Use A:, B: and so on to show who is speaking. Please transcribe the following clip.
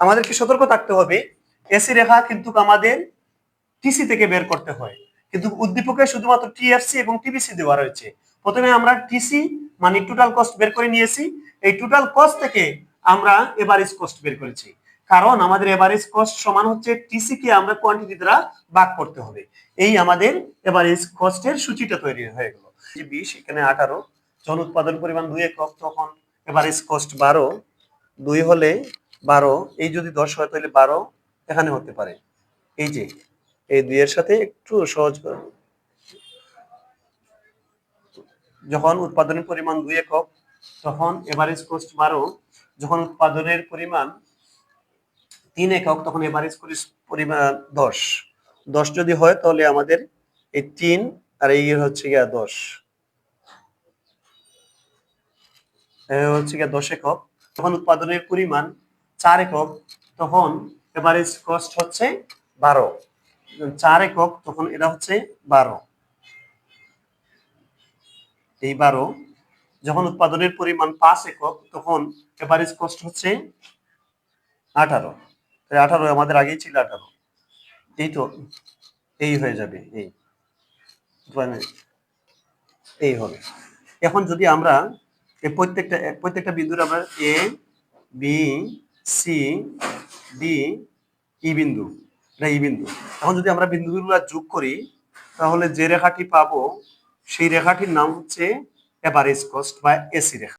A: আমাদেরকে সতর্ক থাকতে হবে। এসি রেখা কিন্তু আমাদের টিসি থেকে বের করতে হয়। কিন্তু উদ্দীপকে শুধুমাত্র টিএফসি এবং টিবিসি দেওয়া রয়েছে। প্রথমে আমরা টিসি মানে টোটাল কস্ট বের করে নিয়েছি। এই টোটাল কস্ট থেকে আমরা এভারেজ কস্ট বের করেছি। কারণ আমাদের এভারেজ কস্ট সমান হচ্ছে টিসি কে আমরা কোয়ান্টিটি দ্বারা ভাগ করতে হবে। এই আমাদের এভারেজ কস্টের সূচিটা তৈরি হয়ে গেল। যে বিশ এখানে আঠারো জন উৎপাদন পরিমাণ দুই একক, তখন এভারেজ কস্ট বারো, দুই হলে বারো, এই যদি দশ হয় তাহলে বারো এখানে হতে পারে। এই যে, এই দুইয়ের সাথে একটু সহজ যখন উৎপাদনের পরিমাণ দুই একক, তখন এভারেজ কস্ট বারো। যখন উৎপাদনের পরিমাণ তিন একক, তখন এভারেজ পরিমাণ দশ। দশ যদি হয় তাহলে আমাদের এই তিন আর এই হচ্ছে গিয়া দশ। হচ্ছে গিয়া দশ একক। তখন উৎপাদনের পরিমাণ চার একক, তখন এভারেজ কস্ট হচ্ছে বারো। চার একক, তখন এটা হচ্ছে বারো। এই বারো, যখন উৎপাদনের পরিমাণ পাঁচ একক, তখন এভারেজ কস্ট হচ্ছে আঠারো। আঠারো আমাদের আগেই ছিল আঠারো। এই তো, এই হয়ে যাবে, এই। মানে এই হবে। এখন যদি আমরা প্রত্যেকটা প্রত্যেকটা বিন্দুর আমরা A B C D E বিন্দু। এটা ই বিন্দু। এখন যদি আমরা বিন্দুগুলো যোগ করি, তাহলে যে রেখাটি পাবো, সেই রেখাটির নাম হচ্ছে এভারেজ কস্ট বা এসি রেখা।